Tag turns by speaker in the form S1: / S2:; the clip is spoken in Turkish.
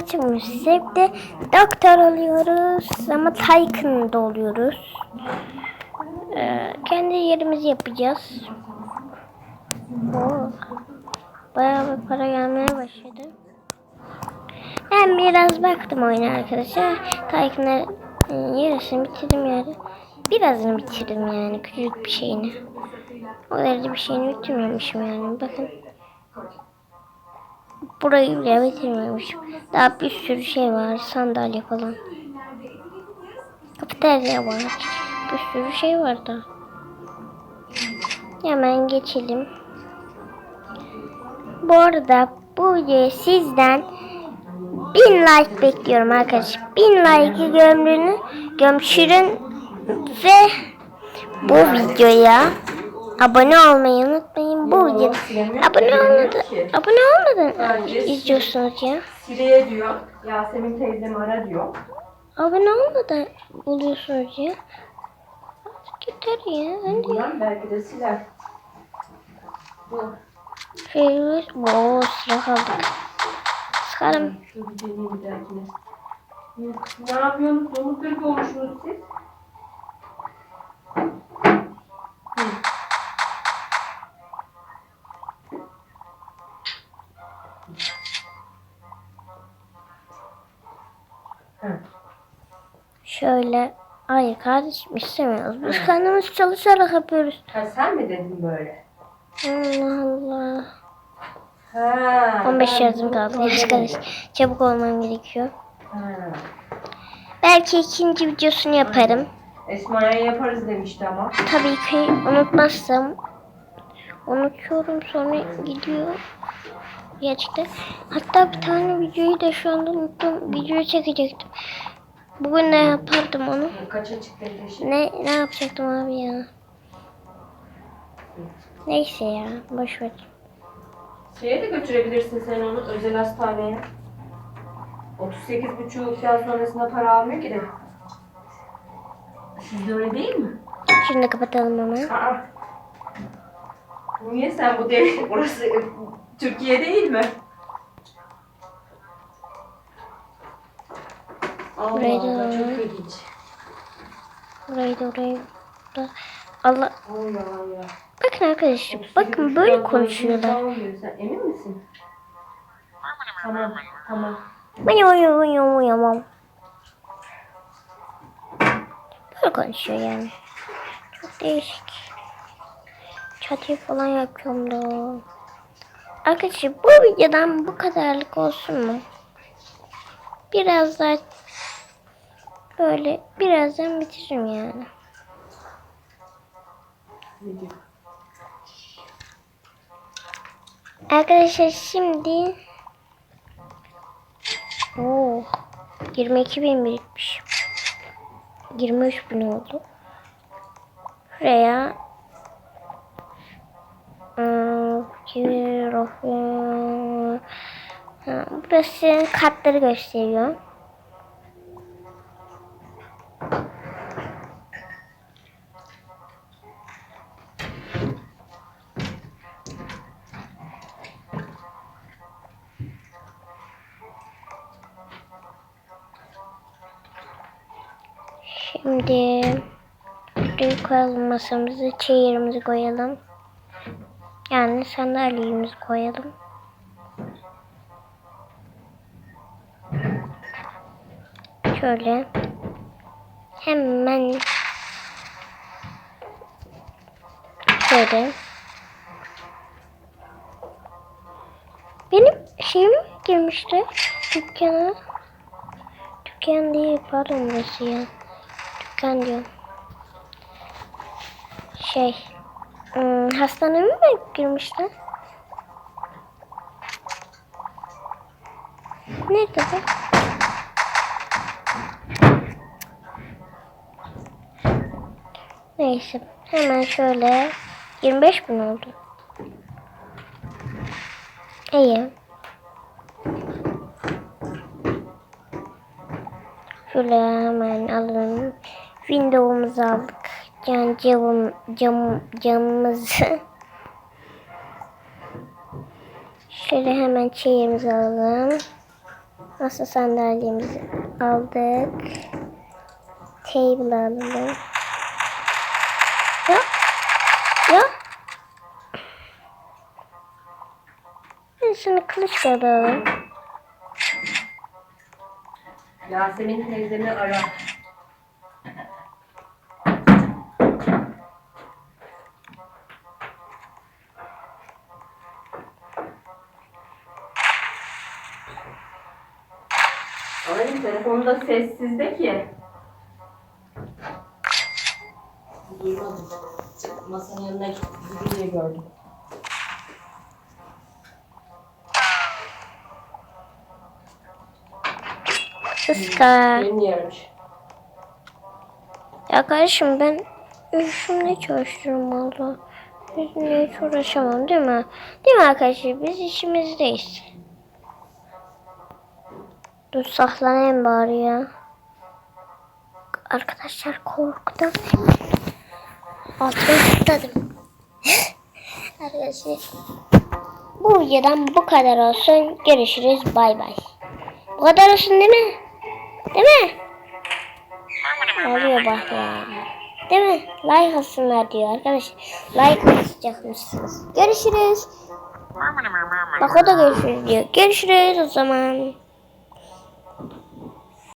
S1: çıkmıştık de doktor oluyoruz ama Tycoon'da oluyoruz. Ee, kendi yerimizi yapacağız. Oo, bayağı bir para gelmeye başladı. Ben biraz baktım oyuna arkadaşlar. Tycoon'ların e, yarısını bitirdim yani. Birazını bitirdim yani küçük bir şeyini. O derece bir şeyini bitirmemişim yani bakın. Burayı bile bitirmemişim. Daha bir sürü şey var. Sandalye falan. Kafeterya var. Bir sürü şey var da. Hemen geçelim. Bu arada bu videoya sizden bin like bekliyorum arkadaşlar. Bin like'ı gömrünü gömşürün ve bu videoya abone olmayı unutmayın. Bu videoda abone olmadı, abone olmadan izliyorsunuz ya.
S2: Sireye diyor. Yasemin teyzemi ara diyor.
S1: Abone olmadan oluyorsunuz ya. Yeter ya.
S2: Bundan belki de siler. Bu.
S1: Şey, Oo, silah aldık. Sıkarım.
S2: Şunu bir deneyeyim bir dahakine. Ne yapıyorsunuz? Domuz olmuşsunuz siz.
S1: Şöyle. Hayır kardeşim istemiyoruz. Biz kendimiz çalışarak yapıyoruz.
S2: Ha, sen mi dedin böyle?
S1: Allah Allah.
S2: Ha,
S1: 15
S2: ben
S1: yazım
S2: bunu
S1: kaldı
S2: söylemedim.
S1: arkadaş. Çabuk olmam gerekiyor.
S2: Ha.
S1: Belki ikinci videosunu yaparım.
S2: Esma'ya yaparız demişti ama.
S1: Tabii ki unutmazsam. Unutuyorum sonra gidiyor. Gerçekten. Hatta bir tane videoyu da şu anda unuttum. Videoyu çekecektim. Bugün ne yapardım onu?
S2: Kaça çıktı peşin?
S1: Ne ne yapacaktım abi ya? Neyse ya boş ver.
S2: Şeye de götürebilirsin sen onu özel hastaneye. 38 buçuktan sonrasında para almıyor ki de. Sizde öyle değil mi?
S1: Şimdi kapatalım hemen.
S2: Aa. Niye sen bu devlet, burası Türkiye değil mi? Allah
S1: Burayı da
S2: Allah
S1: alalım.
S2: çok ilginç.
S1: Burayı da orayı da. Allah.
S2: Ya.
S1: Bakın arkadaşlar
S2: 38
S1: bakın böyle konuşuyorlar.
S2: Sen emin misin? Tamam tamam.
S1: Uyuyorum uyuyorum uyuyamam. Böyle konuşuyor yani. Çok değişik. Çatıyı falan yapıyorum da. Arkadaşlar bu videodan bu kadarlık olsun mu? Biraz daha böyle birazdan bitiririm yani. Arkadaşlar şimdi Oo, 22 bin birikmiş. 23 bin oldu. Şuraya ıı, Burası kartları gösteriyor. Şimdi buraya koyalım masamızı, çayırımızı koyalım. Yani sandalyemizi koyalım. Şöyle. Hemen şöyle. Benim şeyim girmişti dükkana. Dükkan değil pardon burası ya. Dükkan diyorum. Şey. Hmm, hastaneye mi girmişler? Nerede bu? Neyse. Hemen şöyle. 25 bin oldu. İyi. Şöyle hemen alalım. Windows'umuzu aldık. Yani camım, cam, camımızı. Şöyle hemen çayımızı alalım. Masa sandalyemizi aldık. Table alalım. Ya. Ya. Ben şunu kılıçla alalım.
S2: Yasemin teyzemi ara. Ay telefonda sessizde ki. Duymadım. Masanın yanına gidince gördüm.
S1: Iska.
S2: Benim yermiş.
S1: Ya kardeşim ben işimle çalışıyorum valla. Bizimle hiç uğraşamam değil mi? Değil mi arkadaşlar? Biz işimizdeyiz. Dur saklanayım bari ya. Arkadaşlar korktum. Altına tutladım. arkadaşlar. Bu videodan bu kadar olsun. Görüşürüz. Bay bay. Bu kadar olsun değil mi? Değil mi? Oluyor bak ya. Değil mi? Like atsınlar diyor arkadaşlar. Like atacakmışsınız. Görüşürüz. Bak o da görüşürüz diyor. Görüşürüz o zaman.